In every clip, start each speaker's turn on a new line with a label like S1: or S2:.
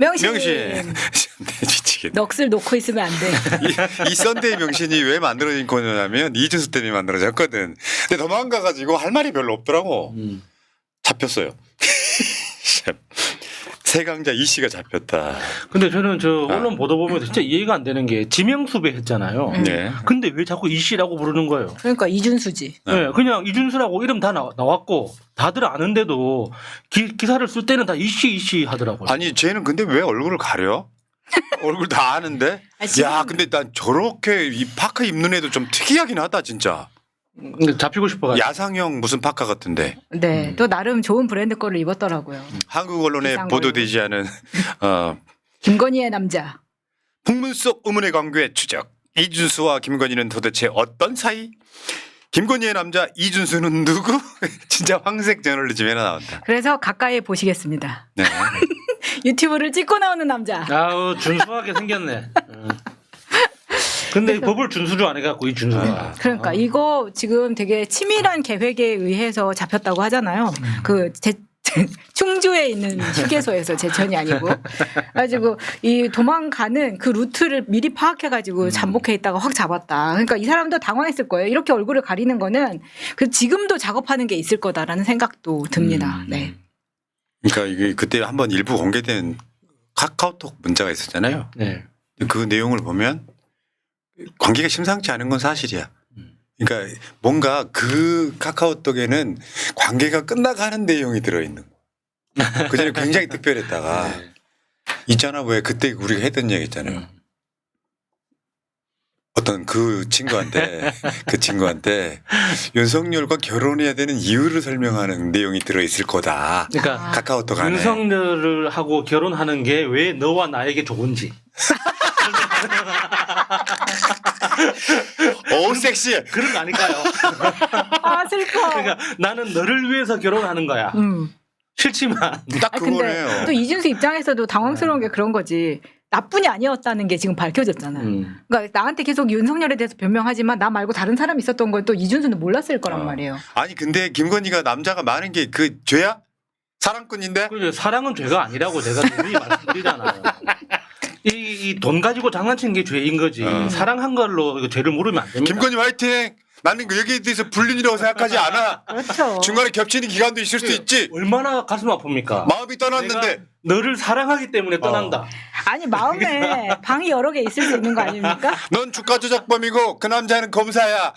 S1: 명신.
S2: 명신. 미치겠네.
S1: 넋을 놓고 있으면 안 돼.
S2: 이, 이 썬데이 명신이 왜 만들어진 거냐면 이준수 때문에 만들어졌거든. 근데 도망가 가지고 할 말이 별로 없더라고.
S3: 음.
S2: 잡혔어요. 세강자 이 씨가 잡혔다.
S3: 근데 저는 저
S2: 아.
S3: 언론 보도 보면 진짜 이해가 안 되는 게 지명수배 했잖아요.
S1: 음.
S2: 네.
S3: 근데 왜 자꾸 이 씨라고 부르는 거예요?
S1: 그러니까 이준수지.
S2: 네.
S3: 네, 그냥 이준수라고 이름 다 나, 나왔고 다들 아는데도 기, 기사를 쓸 때는 다 이씨 이씨 하더라고요.
S2: 아니 쟤는 근데 왜 얼굴을 가려? 얼굴 다 아는데.
S1: 아, 지금-
S2: 야 근데 난 저렇게 이 파카 입는 애도 좀 특이하긴 하다 진짜.
S3: 잡히고 싶어 가지고.
S2: 야상형 무슨 파카 같은데.
S1: 네,
S3: 음.
S1: 또 나름 좋은 브랜드 거를 입었더라고요.
S2: 한국 언론에
S1: 비싼
S2: 보도되지 않은 어,
S1: 김건희의 남자.
S2: 풍문 속 의문의 관계 추적. 이준수와 김건희는 도대체 어떤 사이? 김건희의 남자 이준수는 누구? 진짜 황색 저널리즘에 나온다.
S1: 그래서 가까이 보시겠습니다.
S2: 네.
S1: 유튜브를 찍고 나오는 남자.
S3: 아우 준수하게 생겼네. 음. 근데 법을 준수를 안 해갖고 이 준수가.
S2: 아.
S1: 그러니까 이거 지금 되게 치밀한 계획에 의해서 잡혔다고 하잖아요. 그 제, 충주에 있는 휴게소에서 제천이 아니고 가지고 이 도망가는 그 루트를 미리 파악해 가지고 잠복해 있다가 확 잡았다. 그러니까 이 사람도 당황했을 거예요. 이렇게 얼굴을 가리는 거는 그 지금도 작업하는 게 있을 거다라는 생각도 듭니다.
S3: 음.
S1: 네.
S2: 그러니까 이게 그때 한번 일부 공개된 카카오톡 문자가 있었잖아요.
S3: 네.
S2: 그 내용을 보면 관계가 심상치 않은 건 사실이야.
S3: 음.
S2: 그러니까 뭔가 그 카카오톡에는 관계가 끝나가는 내용이 들어있는 거야. 그 전에 굉장히 특별했다가
S3: 네.
S2: 있잖아 왜 그때 우리가 했던 얘기 있잖아요.
S3: 음.
S2: 어떤 그 친구한테 그 친구한테 윤석열과 결혼해야 되는 이유를 설명하는 내용이 들어 있을 거다.
S3: 그러니까
S1: 아.
S2: 카카오톡 안에.
S3: 윤석열을 하고 결혼하는 게 왜 너와 나에게 좋은지.
S2: 오 섹시해.
S3: 그런 거 아닐까요?
S1: 아 슬퍼.
S3: 그러니까 나는 너를 위해서 결혼하는 거야.
S1: 음.
S3: 싫지만.
S2: 딱
S1: 아, 근데
S2: 그거네요.
S1: 또 이준수 입장에서도 당황스러운 게 그런 거지. 나뿐이 아니었다는 게 지금 밝혀졌잖아요.
S3: 음.
S1: 그러니까 나한테 계속 윤석열에 대해서 변명하지만 나 말고 다른 사람이 있었던 건또 이준수는 몰랐을 거란
S2: 어.
S1: 말이에요.
S2: 아니 근데 김건희가 남자가 많은 게 그 죄야? 사랑꾼인데?
S3: 그리고 사랑은 죄가 아니라고 제가 분명히 말씀드리잖아요. 이돈 가지고 장난치는 게 죄인 거지.
S2: 어.
S3: 사랑한 걸로 죄를 물으면 안 됩니다.
S2: 김건희 화이팅! 나는 그 여기에 대해서 불륜이라고 생각하지 않아.
S1: 그렇죠.
S2: 중간에 겹치는 기간도 있을 수 있지.
S3: 얼마나 가슴 아픕니까?
S2: 마음이 떠났는데.
S3: 너를 사랑하기 때문에 떠난다.
S1: 아니 마음에 방이 여러 개 있을 수 있는 거 아닙니까?
S2: 넌 주가 조작범이고 그 남자는 검사야.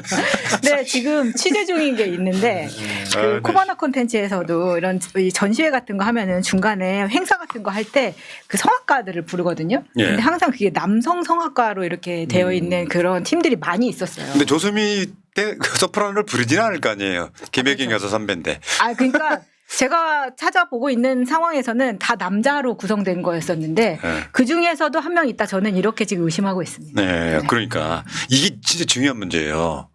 S1: 네 지금 취재 중인 게 있는데 그
S2: 아, 네.
S1: 코바나 콘텐츠에서도 이런 이 전시회 같은 거 하면은 중간에 행사 같은 거 할 때 그 성악가들을 부르거든요.
S2: 예.
S1: 근데 항상 그게 남성 성악가로 이렇게 되어
S2: 음.
S1: 있는 그런 팀들이 많이 있었어요.
S2: 근데 조수미 때 소프라노를 부르지는 않을 거 아니에요. 김혜경. 여사 선배인데.
S1: 아 그러니까 제가 찾아보고 있는 상황에서는 다 남자로 구성된 거였었는데
S2: 네.
S1: 그 중에서도 한 명 있다 저는 이렇게 지금 의심하고 있습니다.
S2: 네, 그러니까 이게 진짜 중요한 문제예요.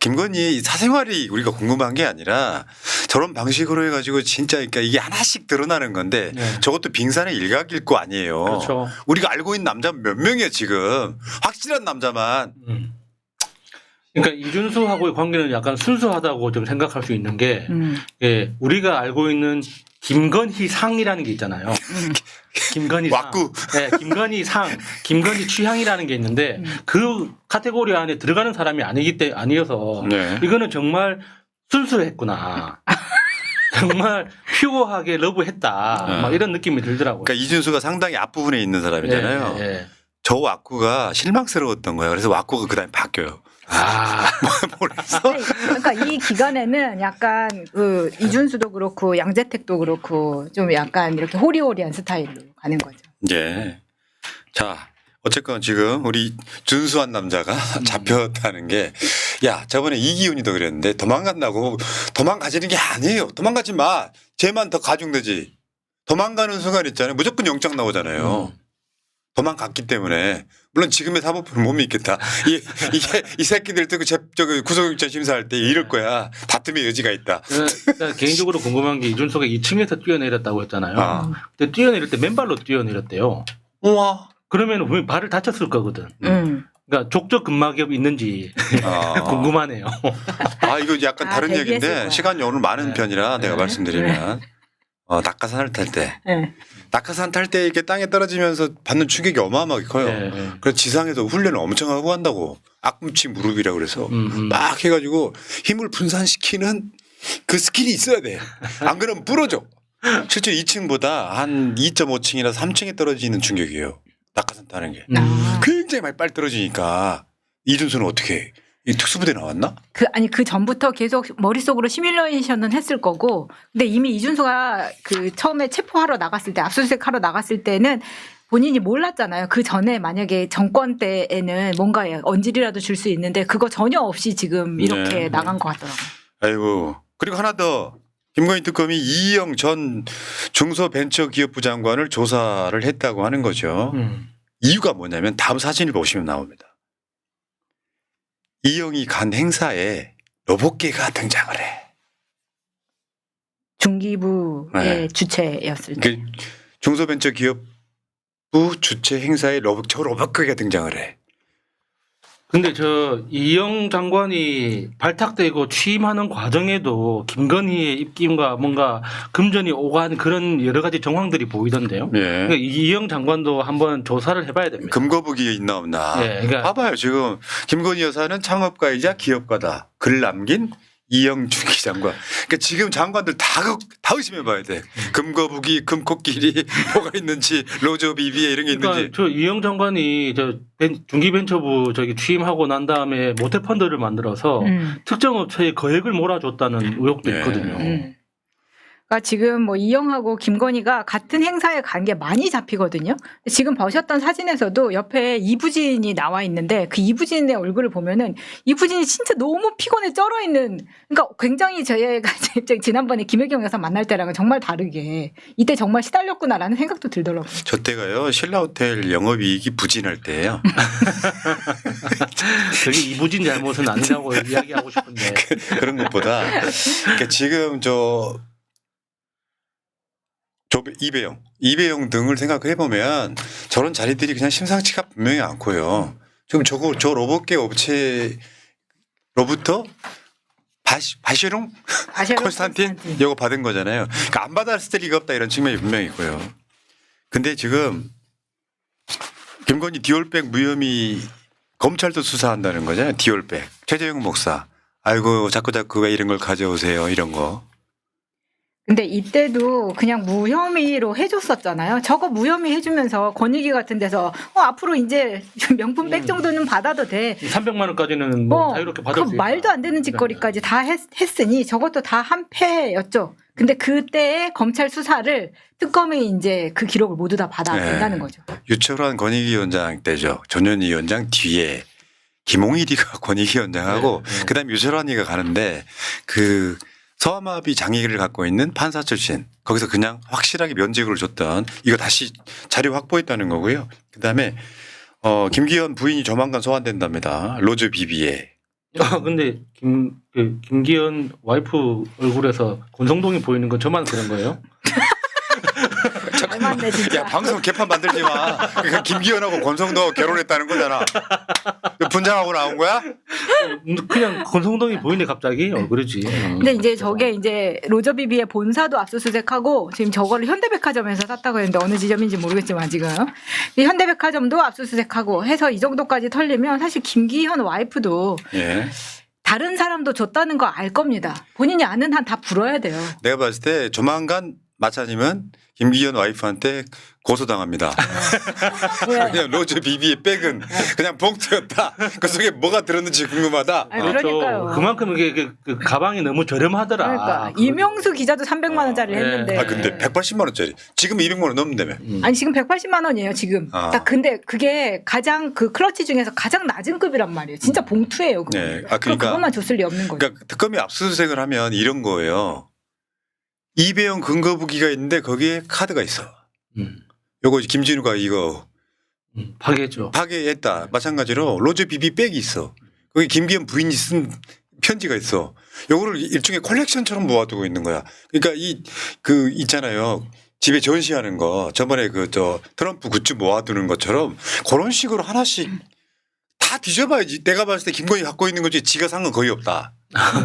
S2: 김건희 사생활이 우리가 궁금한 게 아니라 저런 방식으로 해가지고 진짜 그러니까 이게 하나씩 드러나는 건데
S3: 네.
S2: 저것도 빙산의 일각일 거 아니에요.
S3: 그렇죠.
S2: 우리가 알고 있는 남자 몇 명이야 지금 확실한 남자만.
S3: 음. 그러니까 이준수하고의 관계는 약간 순수하다고 좀 생각할 수 있는 게
S1: 음.
S3: 예, 우리가 알고 있는 김건희 상이라는 게 있잖아요. 김건희 상.
S2: 왁구.
S3: 네, 김건희 상, 김건희 취향이라는 게 있는데
S1: 음.
S3: 그 카테고리 안에 들어가는 사람이 아니기 때 아니어서
S2: 네.
S3: 이거는 정말 순수했구나. 정말 퓨어하게 러브했다.
S2: 네.
S3: 막 이런 느낌이 들더라고요.
S2: 그러니까 이준수가 상당히 앞부분에 있는 사람이잖아요.
S3: 예, 예.
S2: 저 왁구가 실망스러웠던 거예요. 그래서 왁구가 그다음에 바뀌어요.
S3: 아,
S2: 몰라서.
S1: 그러니까 이 기간에는 약간 그 이준수도 그렇고 양재택도 그렇고 좀 약간 이렇게 호리호리한 스타일로 가는 거죠.
S2: 예. 자, 어쨌건 지금 우리 준수한 남자가 잡혔다는 게, 야, 저번에 이기훈이도 그랬는데 도망간다고 도망가지는 게 아니에요. 도망가지 마. 쟤만 더 가중되지. 도망가는 순간 있잖아요. 무조건 영장 나오잖아요.
S3: 음.
S2: 도망갔기 때문에. 물론 지금의 사법부는 못 믿겠다. 이, 이게 이 새끼들 또 그, 재- 저기 구속영장 심사할 때 이럴 거야. 다툼의 여지가 있다.
S3: 그러니까 개인적으로 궁금한 게 이준석이 2층에서 뛰어내렸다고 했잖아요.
S2: 아.
S3: 근데 뛰어내릴 때 맨발로 뛰어내렸대요.
S2: 우와.
S3: 그러면 왜 발을 다쳤을 거거든.
S1: 음.
S3: 그러니까 족적 근막염 있는지
S2: 아.
S3: 궁금하네요.
S2: 아, 이거 약간
S1: 아,
S2: 다른 얘기인데. 시간이 오늘 많은
S3: 네.
S2: 편이라 내가
S3: 네.
S2: 말씀드리면 어, 낙하산을 탈 때.
S1: 네.
S2: 낙하산 탈 때 이렇게 땅에 떨어지면서 받는 충격이 어마어마하게 커요.
S3: 네, 네.
S2: 그래서 지상에서 훈련을 엄청 하고 한다고. 악꿈치 무릎이라 그래서
S3: 음, 음.
S2: 막 해가지고 힘을 분산시키는 그 스킬이 있어야 돼. 안 그러면 부러져. 실제 2층보다 한 2.5층이나 3층에 떨어지는 충격이에요. 낙하산 타는 게.
S1: 아.
S2: 굉장히 많이 빨리 떨어지니까 이준수는 어떻게 해? 이 특수부대 나왔나?
S1: 그 아니 그 전부터 계속 머릿속으로 시뮬레이션은 했을 거고 근데 이미 이준수가 그 처음에 체포하러 나갔을 때 압수수색하러 나갔을 때는 본인이 몰랐잖아요. 그 전에 만약에 정권 때에는 뭔가 언질이라도 줄 수 있는데 그거 전혀 없이 지금 이렇게
S2: 네.
S1: 나간 것 같더라고요.
S2: 아이고. 그리고 하나 더. 김건희 특검이 이희영 전 중소벤처기업부 장관을 조사를 했다고 하는 거죠.
S3: 음.
S2: 이유가 뭐냐면 다음 사진을 보시면 나옵니다. 이영이 간 행사에 로봇계가 등장을 해.
S1: 중기부의
S2: 네.
S1: 주체였을 때.
S2: 그 중소벤처기업부 주최 행사에 로봇, 저 로봇계가 등장을 해.
S3: 근데 저 이영 장관이 발탁되고 취임하는 과정에도 김건희의 입김과 뭔가 금전이 오간 그런 여러 가지 정황들이 보이던데요. 그러니까
S2: 예.
S3: 이영 장관도 한번 조사를 해봐야 됩니다.
S2: 금거북이 있나 없나.
S3: 예, 그러니까
S2: 봐봐요. 지금 김건희 여사는 창업가이자 기업가다. 글 남긴 이영주 기장관. 그러니까 지금 장관들 다, 그- 다 의심해 봐야 돼. 금거북이, 금코끼리 뭐가 있는지, 로저 비비에 이런 게 있는지.
S3: 그러니까 저 이영 장관이 저 벤- 중기벤처부 저기 취임하고 난 다음에 모태펀드를 만들어서
S1: 음.
S3: 특정 업체에 거액을 몰아줬다는 의혹도
S2: 네.
S3: 있거든요.
S1: 음. 그러니까 지금 뭐 이영하고 김건희가 같은 행사에 간 게 많이 잡히거든요. 지금 보셨던 사진에서도 옆에 이부진이 나와 있는데 그 이부진의 얼굴을 보면은 이부진이 진짜 너무 피곤해 쩔어 있는 그러니까 굉장히 저희가 지난번에 김혜경 여사 만날 때랑은 정말 다르게 이때 정말 시달렸구나라는 생각도 들더라고요.
S2: 저 때가요, 신라 호텔 영업이익이 부진할 때예요
S3: 그게 이부진 잘못은 아니라고 이야기하고 싶은데.
S2: 그런 것보다 그러니까 지금 저, 저 이배영, 이배영 등을 생각해 보면 저런 자리들이 그냥 심상치가 분명히 않고요. 지금 저거 저 로봇계 업체로부터 바시, 바시롱
S1: 아시아로
S2: 콘스탄틴 이거 받은 거잖아요. 그러니까 안 받았을 리가 없다 이런 측면이 분명히 있고요. 근데 지금 김건희 디올백 무혐의 검찰도 수사한다는 거잖아요. 디올백 최재형 목사. 아이고 자꾸 자꾸 왜 이런 걸 가져오세요 이런 거.
S1: 근데 이때도 그냥 무혐의로 해줬었잖아요. 저거 무혐의 해주면서 권익위 같은 데서 어, 앞으로 이제 명품 백
S3: 음.
S1: 정도는 받아도 돼.
S3: 300만 원까지는 뭐
S1: 어,
S3: 자유롭게 받을 그수 있다.
S1: 말도 안 되는 짓거리까지 다 했, 했으니 저것도 다 한패였죠. 근데 그때의 검찰 수사를 특검이 이제 그 기록을 모두 다 받아낸다는
S2: 네.
S1: 거죠.
S2: 유철환 권익위원장 때죠. 전현희 위원장 뒤에 김홍일이가 권익위원장하고
S3: 네, 네.
S2: 그다음에 유철환이가 가는데 그 서아마비 장애를 갖고 있는 판사 출신 거기서 그냥 확실하게 면직을 줬던 이거 다시 자료 확보했다는 거고요. 그다음에 어 김기현 부인이 조만간 소환된답니다. 로즈 비비에
S3: 아, 근데 김, 그 김기현 와이프 얼굴에서 권성동이 보이는 건 저만 그런 거예요?
S1: 잘 맞네 진짜.
S2: 야 방송 개판 만들지 마. 그러니까 김기현하고 권성도 결혼했다는 거잖아. 분장하고 나온 거야?
S3: 그냥 권성동이 보이네 갑자기 얼굴이지.
S1: 근데 이제 저게 이제 로저비비의 본사도 압수수색하고 지금 저거를 현대백화점에서 샀다고 했는데 어느 지점인지 모르겠지만 지금 이 현대백화점도 압수수색하고 해서 이 정도까지 털리면 사실 김기현 와이프도
S2: 예.
S1: 다른 사람도 줬다는 거 알 겁니다. 본인이 아는 한 다 불어야 돼요.
S2: 내가 봤을 때 조만간 마차님은 김기현 와이프한테 고소당합니다.
S1: 왜?
S2: 그냥 로즈 비비의 백은 그냥 봉투였다. 그 속에 뭐가 들었는지 궁금하다.
S1: 아니, 그러니까요.
S3: 그만큼 이게 그, 그 가방이 너무 저렴하더라.
S1: 그러니까 이명수 기자도 300만 원짜리 를
S3: 네.
S1: 했는데
S2: 아 근데 180만 원짜리 지금 200만 원 넘는다며.
S3: 음.
S1: 아니 지금 180만 원이에요 지금.
S2: 아.
S1: 딱 근데 그게 가장 그 클러치 중에서 가장 낮은 급이란 말이에요. 진짜 봉투예요. 그거.
S2: 네. 아 그러니까
S1: 그것만 줬을 리 없는 거죠.
S2: 그러니까 특검이 압수수색을 하면 이런 거예요. 이배용 근거부기가 있는데 거기에 카드가 있어.
S3: 음.
S2: 요거 김진우가 이거
S3: 음. 파괴했죠.
S2: 파괴했다. 마찬가지로 로즈 비비 백이 있어. 거기 김기현 부인이 쓴 편지가 있어. 요거를 일종의 컬렉션처럼 모아두고 있는 거야. 그러니까 이 그 있잖아요. 집에 전시하는 거 저번에 그 저 트럼프 굿즈 모아두는 것처럼 그런 식으로 하나씩 다 뒤져봐야지. 내가 봤을 때 김건희 갖고 있는 거지 지가 산 건 거의 없다.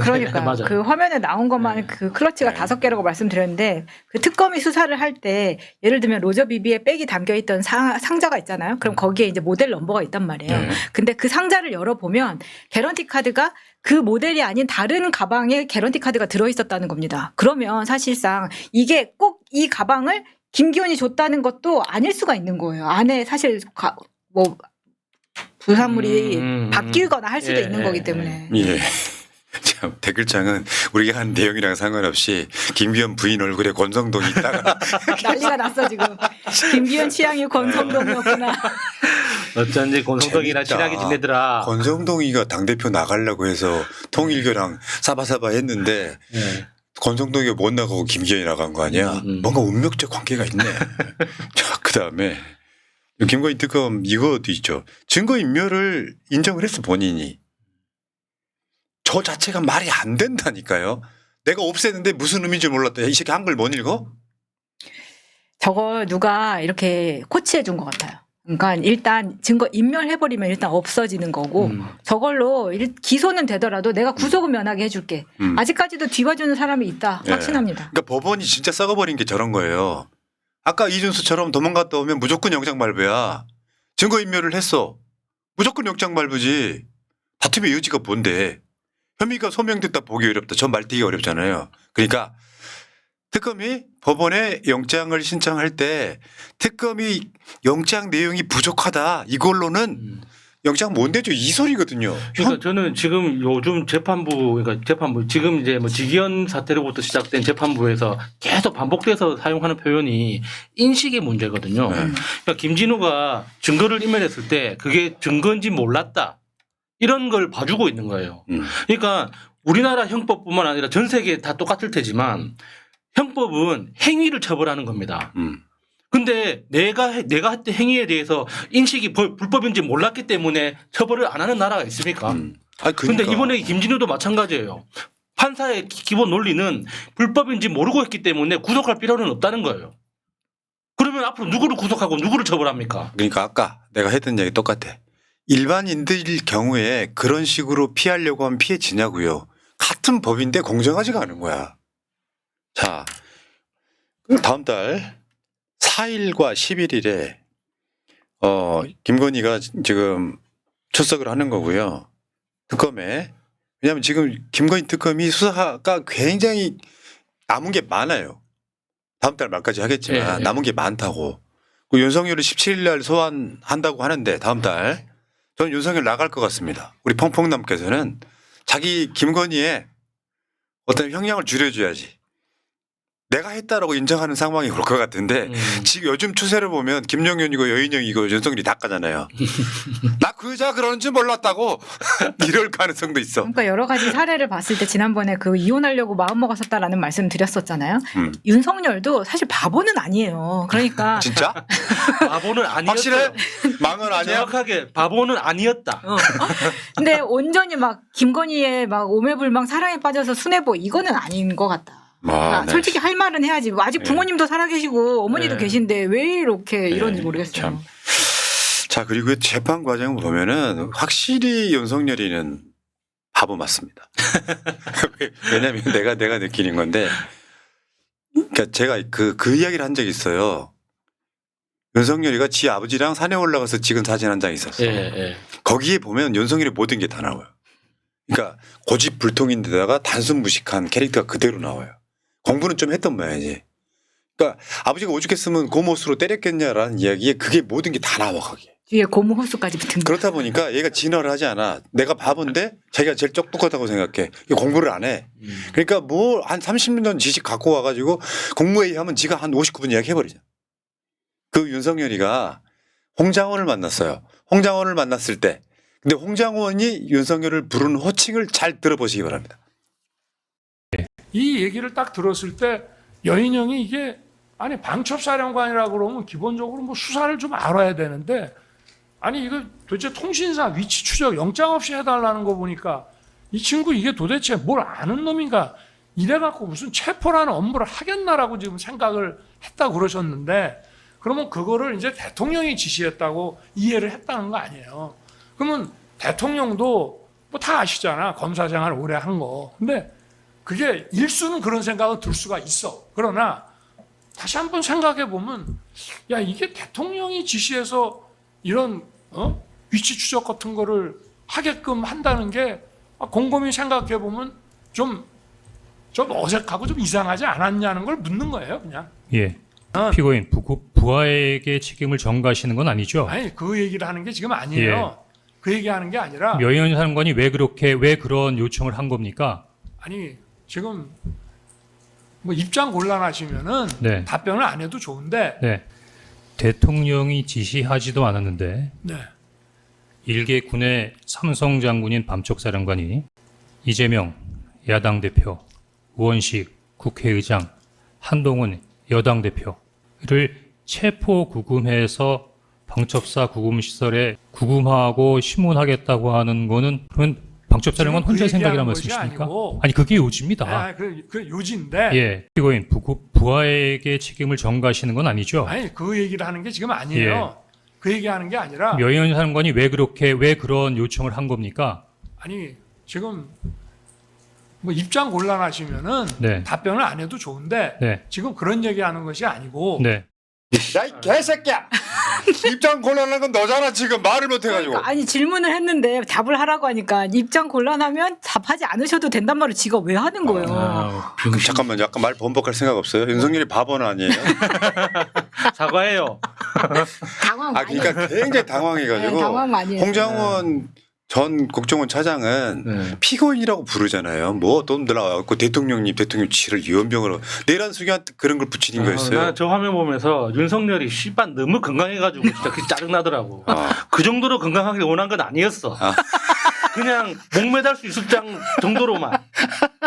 S1: 그러니까. 그 화면에 나온 것만
S3: 네.
S1: 그 클러치가
S2: 네.
S1: 다섯 개라고 말씀드렸는데 그 특검이 수사를 할 때 예를 들면 로저 비비의 백이 담겨 있던 상, 상자가 있잖아요. 그럼 거기에 이제 모델 넘버가 있단 말이에요.
S2: 네.
S1: 근데 그 상자를 열어 보면 개런티 카드가 그 모델이 아닌 다른 가방에 개런티 카드가 들어 있었다는 겁니다. 그러면 사실상 이게 꼭 이 가방을 김기현이 줬다는 것도 아닐 수가 있는 거예요. 안에 사실 가, 뭐 부산물이
S3: 음, 음, 음.
S1: 바뀌거나 할 수도
S3: 예,
S1: 있는
S3: 예,
S1: 거기
S3: 예.
S1: 때문에.
S2: 예. 참 댓글창은 우리가 한 내용이랑 상관없이 김기현 부인 얼굴에 권성동이 있다가
S1: 난리가 났어 지금. 김기현 취향이 권성동이었구나.
S3: 어쩐지 권성동이랑
S2: 재밌다.
S3: 친하게 지내더라.
S2: 권성동이가 당대표 나가려고 해서 통일교랑 사바사바 했는데
S3: 예.
S2: 권성동이가 못 나가고 김기현이 나간 거 아니야?
S3: 음, 음.
S2: 뭔가 운명적 관계가 있네. 자, 그 다음에 김건희 특검 이것도 있죠. 증거인멸을 인정을 했어 본인이. 저 자체가 말이 안 된다니까요. 내가 없앴는데 무슨 의미인지 몰랐다. 야, 이 새끼 한글 못 읽어?
S1: 저거 누가 이렇게 코치해 준 것 같아요. 그러니까 일단 증거 인멸해버리면 일단 없어지는 거고
S3: 음.
S1: 저걸로 일- 기소는 되더라도 내가 구속은 면하게 해줄게.
S2: 음.
S1: 아직까지도 뒤봐주는 사람이 있다.
S2: 예.
S1: 확신합니다.
S2: 그러니까 법원이 진짜 썩어버린 게 저런 거예요. 아까 이준수처럼 도망갔다 오면 무조건 영장 발부야. 증거 인멸을 했어. 무조건 영장 발부지. 다툼의 여지가 뭔데. 혐의가 소명됐다 보기 어렵다. 저 말뛰기 어렵잖아요. 그러니까 특검이 법원에 영장을 신청할 때 특검이 영장 내용이 부족하다. 이걸로는
S3: 음.
S2: 영장 못 내죠. 이 소리거든요.
S3: 그러니까 저는 지금 요즘 재판부 그러니까 재판부 지금 이제 뭐 지기현 사태로부터 시작된 재판부에서 계속 반복돼서 사용하는 표현이 인식의 문제거든요.
S2: 네.
S3: 그러니까 김진우가 증거를 인멸했을 때 그게 증거인지 몰랐다 이런 걸 봐주고 있는 거예요.
S2: 음.
S3: 그러니까 우리나라 형법뿐만 아니라 전 세계 다 똑같을 테지만 형법은 행위를 처벌하는 겁니다.
S2: 음.
S3: 근데 내가 해- 내가 했던 행위에 대해서 인식이 벌- 불법인지 몰랐기 때문에 처벌을 안 하는 나라가 있습니까?
S2: 음. 아니,
S3: 근데
S2: 그러니까.
S3: 이번에 김진우도 마찬가지예요. 판사의 기- 기본 논리는 불법인지 모르고 했기 때문에 구속할 필요는 없다는 거예요. 그러면 앞으로 누구를 구속하고 누구를 처벌합니까?
S2: 그러니까 아까 내가 했던 얘기 똑같아. 일반인들 경우에 그런 식으로 피하려고 하면 피해지냐고요. 같은 법인데 공정하지가 않은 거야. 자, 다음 달 4일과 11일에 어 김건희가 지금 출석을 하는 거고요. 특검에 왜냐하면 지금 김건희 특검이 수사가 굉장히 남은 게 많아요. 다음 달 말까지 하겠지만
S3: 예, 예.
S2: 남은 게 많다고. 그 윤석열을 17일 날 소환한다고 하는데 다음 달 저는 윤석열 나갈 것 같습니다. 우리 펑펑남께서는 자기 김건희의 어떤 형량을 줄여줘야지. 내가 했다라고 인정하는 상황이 올 것 같은데
S3: 음.
S2: 지금 요즘 추세를 보면 김영현이고 여인영이고 윤석열이 다 까잖아요. 나 그 여자 그러는 줄 몰랐다고 이럴 가능성도 있어.
S1: 그러니까 여러 가지 사례를 봤을 때 지난번에 그 이혼하려고 마음 먹었었다라는 말씀 드렸었잖아요.
S2: 음.
S1: 윤석열도 사실 바보는 아니에요. 그러니까
S2: 진짜?
S3: 바보는 아니었어요.
S2: 확실해? 망언 아니야?
S3: 정확하게 바보는 아니었다.
S1: 어. 근데 온전히 막 김건희의 막 오매불망 사랑에 빠져서 순애보 이거는 아닌 것 같다.
S2: 아,
S1: 그러니까
S2: 네.
S1: 솔직히 할 말은 해야지. 뭐 아직
S2: 네.
S1: 부모님도 살아계시고 어머니도
S3: 네.
S1: 계신데 왜 이렇게 이런지
S2: 네,
S1: 모르겠어요.
S2: 참. 자 그리고 재판 과정을 보면은 확실히 윤석열이는 바보 맞습니다. 왜냐하면 내가 내가 느끼는 건데, 그러니까 제가 그그 이야기를 한 적이 있어요. 윤석열이가 지 아버지랑 산에 올라가서 찍은 사진 한 장 있었어.
S3: 예, 예.
S2: 거기에 보면 윤석열의 모든 게 다 나와요. 그러니까 고집불통인데다가 단순 무식한 캐릭터가 그대로 나와요. 공부는 좀 했던 모양이지. 그러니까 아버지가 오죽했으면 고모수로 때렸겠냐라는 이야기에 그게 모든 게 다 나와 거기에.
S1: 뒤에 고무 호수까지 붙은 거.
S2: 그렇다 보니까 얘가 진화를 하지 않아. 내가 바본데 자기가 제일 똑똑하다고 생각해. 공부를 안 해.
S3: 음.
S2: 그러니까 뭐 한 30년 지식 갖고 와가지고 공무회의 하면 지가 한 59분 이야기 해버리죠. 그 윤석열이가 홍장원을 만났어요. 홍장원을 만났을 때. 근데 홍장원이 윤석열을 부르는 호칭을 잘 들어보시기 바랍니다.
S4: 이 얘기를 딱 들었을 때 여인형이 이게 아니 방첩사령관이라고 그러면 기본적으로 뭐 수사를 좀 알아야 되는데 아니 이거 도대체 통신사 위치 추적 영장 없이 해달라는 거 보니까 이 친구 이게 도대체 뭘 아는 놈인가 이래갖고 무슨 체포라는 업무를 하겠나라고 지금 생각을 했다고 그러셨는데 그러면 그거를 이제 대통령이 지시했다고 이해를 했다는 거 아니에요. 그러면 대통령도 뭐 다 아시잖아. 검사 생활 오래 한 거. 근데 그게 일수는 그런 생각은 들 수가 있어. 그러나 다시 한번 생각해 보면 야 이게 대통령이 지시해서 이런 어? 위치 추적 같은 거를 하게끔 한다는 게 아, 곰곰이 생각해 보면 좀 좀 어색하고 좀 이상하지 않았냐는 걸 묻는 거예요, 그냥.
S5: 예.
S4: 어.
S5: 피고인 부, 부하에게 책임을 전가하시는 건 아니죠?
S4: 아니 그 얘기를 하는 게 지금 아니에요. 그 얘기하는 게 아니라
S5: 여인 사령관이 왜 그렇게 왜 그런 요청을 한 겁니까?
S4: 아니 지금 뭐 입장 곤란하시면은
S5: 네.
S4: 답변을 안 해도 좋은데
S5: 네. 대통령이 지시하지도 않았는데
S4: 네.
S5: 일개 군의 삼성 장군인 밤쪽 사령관이 이재명 야당 대표, 우원식 국회의장, 한동훈 여당 대표를 체포 구금해서 방첩사 구금 시설에 구금하고 심문하겠다고 하는 거는 그건 방첩사령관
S4: 지금 그
S5: 혼자 생각이란
S4: 얘기하는 것이
S5: 말씀이십니까?
S4: 아니
S5: 그게 요지입니다.
S4: 아, 그, 그 요지인데
S5: 예, 피고인 부, 부하에게 책임을 전가하시는 건 아니죠?
S4: 아니 그 얘기를 하는 게 지금 아니에요. 그 얘기하는 게 아니라
S5: 여인 사령관이 왜 그렇게 왜 그런 요청을 한 겁니까?
S4: 아니 지금 뭐 입장 곤란하시면은
S5: 네.
S4: 답변을 안 해도 좋은데
S5: 네,
S4: 지금 그런 얘기하는 것이 아니고
S5: 네.
S2: 야 이 개새끼야. 입장 곤란한 건 너잖아 지금 말을 못 해가지고.
S1: 그러니까 아니 질문을 했는데 답을 하라고 하니까 입장 곤란하면 답하지 않으셔도 된단 말을 지가 왜 하는 거예요?
S3: 아,
S2: 그럼 잠깐만 약간 말 번복할 생각 없어요? 윤석열이 바보는 아니에요?
S3: 사과해요.
S1: 당황
S2: 아
S1: 많이.
S2: 그러니까 굉장히 당황해가지고
S1: 네, 당황 많이 했어요.
S2: 홍장원 전 국정원 차장은
S3: 네.
S2: 피고인이라고 부르잖아요. 뭐또 나와갖고 대통령님 대통령 치를 유언병으로 내란 수기한테 그런 걸 붙이는 거였어요.
S3: 나저 화면 보면서 윤석열이 씨발 너무 건강해가지고 진짜 그 짜증 나더라고.
S2: 아.
S3: 그 정도로 건강하게 원한 건 아니었어.
S2: 아.
S3: 그냥 목매달 수 있을 장 정도로만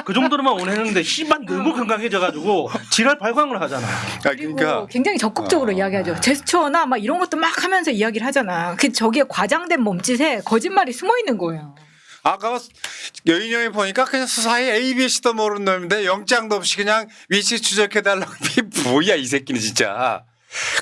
S3: 그 정도로만 원했는데 씨발 너무 건강해져가지고 지랄 발광을 하잖아.
S2: 아,
S1: 그리고
S2: 그러니까
S1: 굉장히 적극적으로
S2: 어.
S1: 이야기하죠. 제스처나 막 이런 것도 막 하면서 이야기를 하잖아. 그 저기에 과장된 몸짓에 거짓말이 숨어 있는 거예요.
S2: 아까 여인 형이 보니까 그냥 수사에 ABC도 모르는 놈인데 영장도 없이 그냥 위치 추적해달라고 뭐야 이 새끼는 진짜.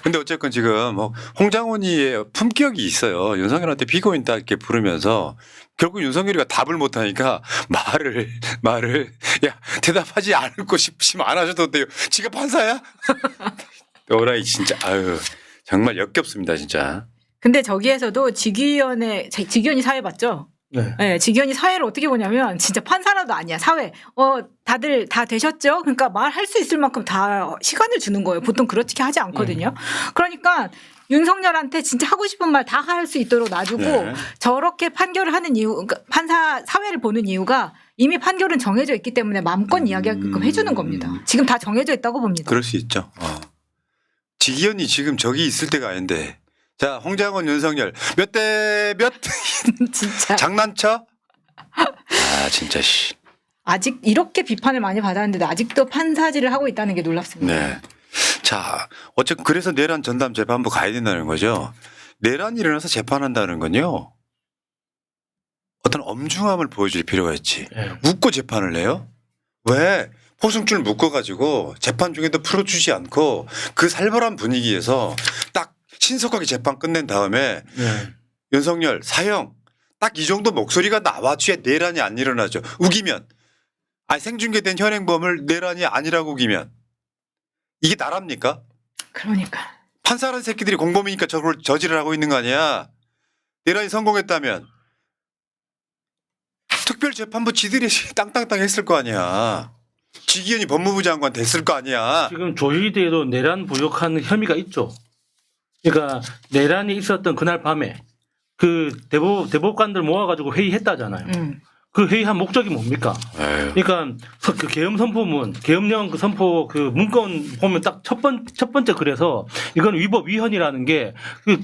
S2: 근데 어쨌건 지금 뭐 홍장훈이의 품격이 있어요. 윤석열한테 피고인 딱 이렇게 부르면서 결국 윤석열이가 답을 못하니까 말을 말을 야 대답하지 않을 거 싶으면 안 하셔도 돼요. 지가 판사야? 너라이 진짜 아유 정말 역겹습니다 진짜.
S1: 근데 저기에서도 직위원회 직위원이 사회 봤죠?
S3: 네.
S1: 네, 직위원이 사회를 어떻게 보냐면 진짜 판사라도 아니야 사회. 어 다들 다 되셨죠? 그러니까 말할 수 있을 만큼 다 시간을 주는 거예요. 보통 그렇게 하지 않거든요. 그러니까 윤석열한테 진짜 하고 싶은 말 다 할 수 있도록 놔주고
S2: 네.
S1: 저렇게 판결을 하는 이유, 그러니까 판사 사회를 보는 이유가 이미 판결은 정해져 있기 때문에 마음껏
S2: 음.
S1: 이야기하게끔 해주는 겁니다. 지금 다 정해져 있다고 봅니다.
S2: 그럴 수 있죠. 어. 지기현이 지금 저기 있을 때가 아닌데. 자, 홍장원, 윤석열 몇 대 몇
S1: 진짜
S2: 장난쳐? 아, 진짜 씨.
S1: 아직 이렇게 비판을 많이 받았는데 아직도 판사질을 하고 있다는 게 놀랍습니다.
S2: 네. 자, 어쨌든 그래서 내란 전담 재판부 가야 된다는 거죠. 내란이 일어나서 재판한다는 건요. 어떤 엄중함을 보여줄 필요가 있지.
S3: 네.
S2: 묶고 재판을 해요? 왜? 포승줄 묶어가지고 재판 중에도 풀어주지 않고 그 살벌한 분위기에서 딱 신속하게 재판 끝낸 다음에
S3: 네.
S2: 윤석열 사형 딱 이 정도 목소리가 나와줘야 내란이 안 일어나죠. 우기면 아 생중계된 현행범을 내란이 아니라고 우기면 이게 나랍니까?
S1: 그러니까
S2: 판사라는 새끼들이 공범이니까 저걸 저지를 하고 있는 거 아니야? 내란이 성공했다면 특별재판부 지들이 땅땅땅 했을 거 아니야. 지기현이 법무부 장관 됐을 거 아니야.
S3: 지금 조희대도 내란 부역하는 혐의가 있죠. 그러니까 내란이 있었던 그날 밤에 그 대법 대법관들 모아가지고 회의했다잖아요.
S1: 음.
S3: 그 회의한 목적이 뭡니까?
S2: 에휴.
S3: 그러니까 서- 그 계엄 선포문, 계엄령 그 선포 그 문건 보면 딱 첫 번 첫 번째 글에서 이건 위법 위헌이라는 게그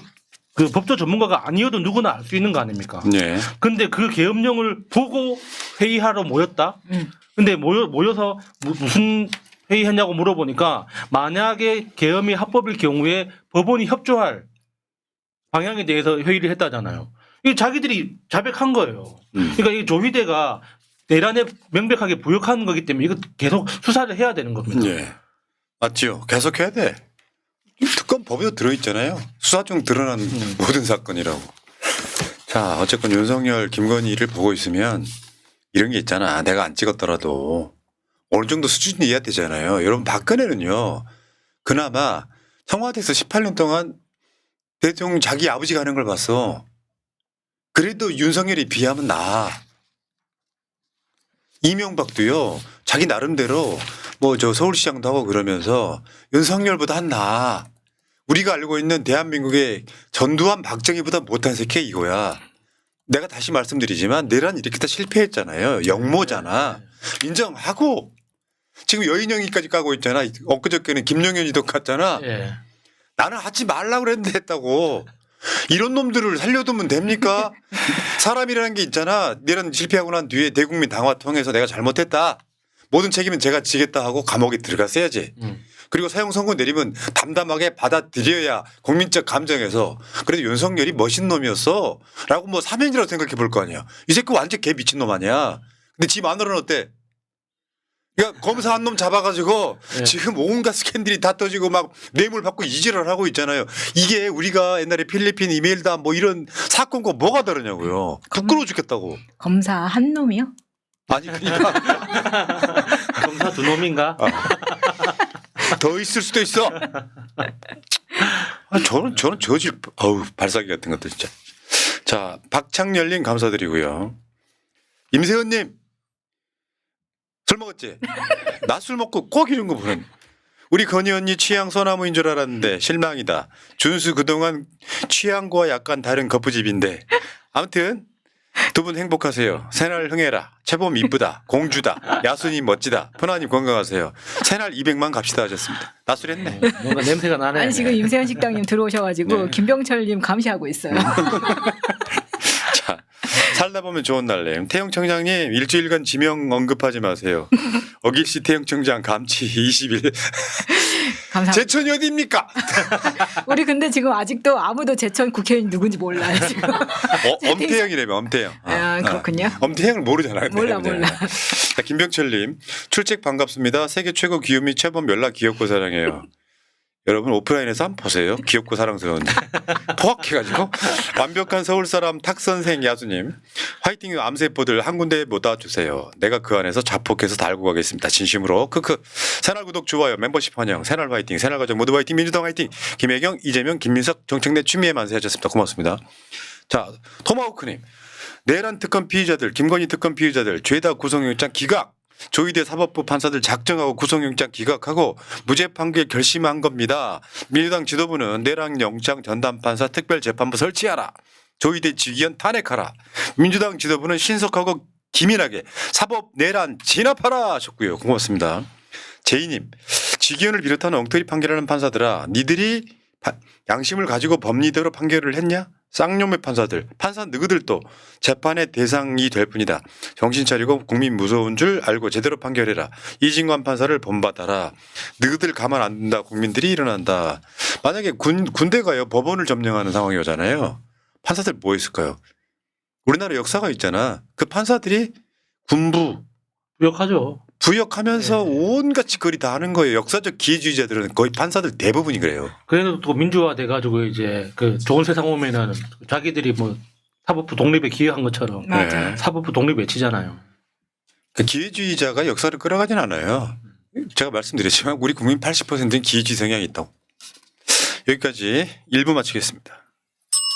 S3: 그 법조 전문가가 아니어도 누구나 알 수 있는 거 아닙니까?
S2: 네.
S3: 근데 그 계엄령을 보고 회의하러 모였다.
S1: 음.
S3: 근데 모여 모여서 무- 무슨 회의했냐고 물어보니까 만약에 계엄이 합법일 경우에 법원이 협조할 방향에 대해서 회의를 했다잖아요. 이 자기들이 자백한 거예요.
S2: 음.
S3: 그러니까 이 조희대가 내란에 명백하게 부역하는 거기 때문에 이거 계속 수사를 해야 되는 겁니다.
S2: 예. 맞지요. 계속 해야 돼. 특검 법에도 들어있잖아요. 수사 중 드러난 모든 사건이라고. 자, 어쨌건 윤석열, 김건희를 보고 있으면 이런 게 있잖아. 내가 안 찍었더라도 어느 정도 수준이 이해야 되잖아요. 여러분, 박근혜는요, 그나마 청와대에서 18년 동안 대통령 자기 아버지가 하는 걸 봤어. 그래도 윤석열이 비하면 나아. 이명박도요, 자기 나름대로 뭐 저 서울시장도 하고 그러면서 윤석열보다 한 나아. 우리가 알고 있는 대한민국의 전두환 박정희보다 못한 새끼 이거야. 내가 다시 말씀드리지만 내란 이렇게 다 실패했잖아요. 역모잖아. 인정하고 지금 여인영이까지 까고 있잖아. 엊그저께는 김용현이도 갔잖아.
S3: 예.
S2: 나는 하지 말라고 그랬는데 했다고. 이런 놈들을 살려두면 됩니까? 사람이라는 게 있잖아. 내란 실패하고 난 뒤에 대국민 당화 통해서 내가 잘못했다. 모든 책임은 제가 지겠다 하고 감옥에 들어갔어야지.
S3: 음.
S2: 그리고 사형 선고 내리면 담담하게 받아들여야 국민적 감정에서 그래도 윤석열이 멋있는 놈이었어. 라고 뭐 사면이라고 생각해 볼 거 아니야. 이 새끼 완전 개 미친 놈 아니야. 근데 지 마누라는 어때? 그러니까 검사 한 놈 잡아가지고
S3: 네.
S2: 지금 온갖 스캔들이 다 터지고 막 뇌물 받고 이질을 하고 있잖아요. 이게 우리가 옛날에 필리핀 이메일다 뭐 이런 사건과 뭐가 다르냐고요. 부끄러워 죽겠다고.
S1: 검사 한 놈이요?
S2: 아니 그러니까
S3: 검사 두 놈인가?
S2: 더 있을 수도 있어. 아, 저는 저는 저질 어우 발사기 같은 것도 진짜. 자 박창열님 감사드리고요. 임세현님 술 먹었지? 나 술 먹고 꼭 이런 거 보는. 우리 건희 언니 취향 소나무인 줄 알았는데 실망이다. 준수 그동안 취향과 약간 다른 거푸집인데. 아무튼 두 분 행복하세요. 새날 흥해라. 채범 이쁘다. 공주다. 야순이 멋지다. 편안히 건강하세요. 새날 200만 갑시다 하셨습니다. 나술했네.
S3: 뭔가 냄새가 나네.
S1: 아니 지금 임세현 식당님 들어오셔가지고
S2: 네.
S1: 김병철님 감시하고 있어요.
S2: 자, 살다 보면 좋은 날님. 태영 청장님 일주일간 지명 언급하지 마세요. 어길씨 태영 청장 감치 20일.
S1: 감사합니다.
S2: 제천이 어디입니까?
S1: 우리 근데 지금 아직도 아무도 제천 국회의원 누군지 몰라요 지금.
S2: 어, 엄태영이라며 엄태영. 어,
S1: 아,
S2: 어.
S1: 그렇군요.
S2: 엄태영을 모르잖아요.
S1: 몰라,
S2: 네, 네.
S1: 몰라.
S2: 자, 김병철님 출첵 반갑습니다. 세계 최고 귀요미 최범 연락 귀엽고 사랑해요. 여러분 오프라인에서 한번 보세요. 귀엽고 사랑스러운데 포악해가지고 완벽한 서울 사람 탁 선생 야수님 화이팅 암세포들 한 군데 모아 주세요. 내가 그 안에서 자폭해서 달고 가겠습니다. 진심으로 크크 새날 구독 좋아요 멤버십 환영 새날 화이팅 새날 가족 모두 화이팅 민주당 화이팅 김혜경 이재명 김민석 정청래 추미애 만세 하셨습니다. 고맙습니다. 자 토마호크님 내란 특검 피의자들, 김건희 특검 피의자들 죄다 구속영장 기각. 조희대 사법부 판사들 작정하고 구속영장 기각하고 무죄 판결 결심한 겁니다. 민주당 지도부는 내란 영장 전담 판사 특별재판부 설치하라. 조희대 직위원 탄핵하라. 민주당 지도부는 신속하고 기민하게 사법 내란 진압하라 하셨고요. 고맙습니다. 제이님, 직위원을 비롯한 엉터리 판결하는 판사들아, 니들이 파- 양심을 가지고 법리대로 판결을 했냐? 쌍놈의 판사들, 판사 누구들도 재판의 대상이 될 뿐이다. 정신 차리고 국민 무서운 줄 알고 제대로 판결해라. 이진관 판사를 본받아라. 너희들 가만 안 둔다. 국민들이 일어난다. 만약에 군, 군대가요 법원을 점령하는 상황이 오잖아요. 판사들 뭐 있을까요? 우리나라 역사가 있잖아. 그 판사들이 군부
S3: 부역하죠.
S2: 부역하면서
S3: 네.
S2: 온갖 짓거리 다 하는 거예요. 역사적 기회주의자들은 거의 판사들 대부분이 그래요.
S3: 그래도 또 민주화 돼 가지고 이제 그 좋은 세상 오면은 자기들이 뭐 사법부 독립에 기여한 것처럼
S1: 맞아.
S2: 네.
S3: 사법부 독립 외치잖아요.
S2: 그 기회주의자가 역사를 끌어가진 않아요. 제가 말씀드렸지만 우리 국민 80%는 기회주의 성향이 있다고. 여기까지 1부 마치겠습니다.